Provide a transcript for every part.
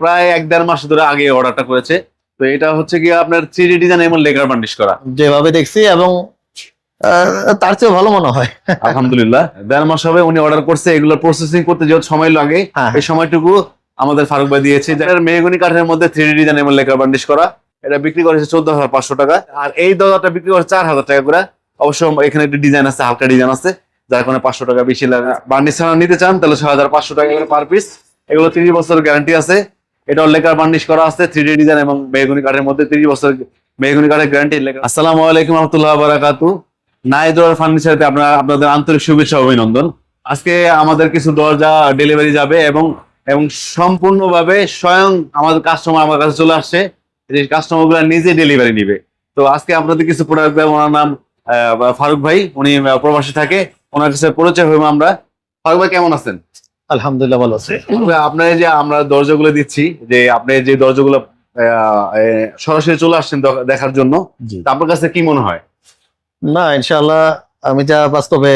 প্রায় এক দেড় মাস ধরে আগে অর্ডারটা করেছে। তো এটা হচ্ছে কি আপনার থ্রি ডি ডিজাইন এবং লেকার বান্ডিশ করা। যেভাবে দেখছি এবং তার চেয়ে ভালো মনে হয়। আলহামদুলিল্লাহ। দেড় মাস হবে উনি অর্ডার করছে এগুলো প্রসেসিং করতে যেহেতু সময় লাগে হ্যাঁ এই সময়টুকু আমাদের ফারুক ভাই দিয়েছে। যার মেহগনি কাঠের মধ্যে থ্রি ডি ডিজাইন এবং লেকার বান্ডিশ করা এটা বিক্রি করেছে চোদ্দ হাজার পাঁচশো টাকা। আর এই দরজাটা বিক্রি করে চার হাজার টাকা করে। অবশ্য এখানে একটু ডিজাইন আছে হালকা ডিজাইন আছে যার কারণে পাঁচশো টাকা বেশি লাগে। বান্ডিশ ছাড়া নিতে চান তাহলে ছয় হাজার পাঁচশো টাকা করে পার পিস এগুলো তিরিশ বছর গ্যারান্টি আছে। এটাও লেকার বান্ডিশ করা আছে থ্রি ডি ডিজাইন এবং মেহগনি কাঠের মধ্যে, তিরিশ বছর মেহগনি কাঠের গ্যারান্টি লেখা আসসালামু আলাইকুম রহমতুল্লাহ বারাকাতু। নাইদুর ফার্নিচারতে আপনার, আপনাদের আন্তরিক শুভেচ্ছা অভিনন্দন। আজকে আমাদের কিছু দরজা ডেলিভারি যাবে এবং এবং সম্পূর্ণভাবে স্বয়ং আমাদের কাস্টমার আমার কাছে চলে আসছে। কাস্টমারগুলো নিজে ডেলিভারি নিবে। তো আজকে আপনাদের কিছু প্রোডাক্ট দেবো, ওনার নাম ফারুক ভাই। উনি প্রবাসী থাকে। ওনার কাছে পরিচয় হইব আমরা। ফারুক ভাই, কেমন আছেন? আলহামদুলিল্লাহ ভালো আছে। আপনার যে আমরা দরজাগুলো দিচ্ছি যে আপনি যে দরজাগুলো সরাসরি চলে আসছেন দেখার জন্য আপনার কাছে কি মনে হয়? না ইনশাআল্লাহ আমি যা বাস্তবে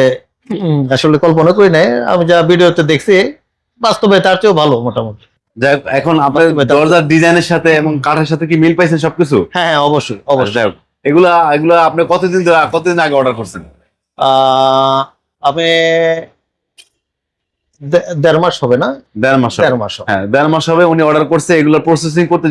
আসলে কল্পনা করি নাই আমি যা ভিডিওতে দেখছি বাস্তবে তার চেয়েও ভালো মোটামুটি। যাই এখন আপনার দরজার ডিজাইনের সাথে এবং কাঠের সাথে কি মিল পাইছেন সবকিছু? হ্যাঁ হ্যাঁ অবশ্যই অবশ্যই। যাই হোক, এগুলা এগুলা আপনি কতদিন ধরে কতদিন আগে অর্ডার করছেন? আমি দে- দেড় মাস হবে না দেড় মাস। দেড় মাস। হ্যাঁ দেড় মাস হবে উনি অর্ডার করছে এগুলো প্রসেসিং করতে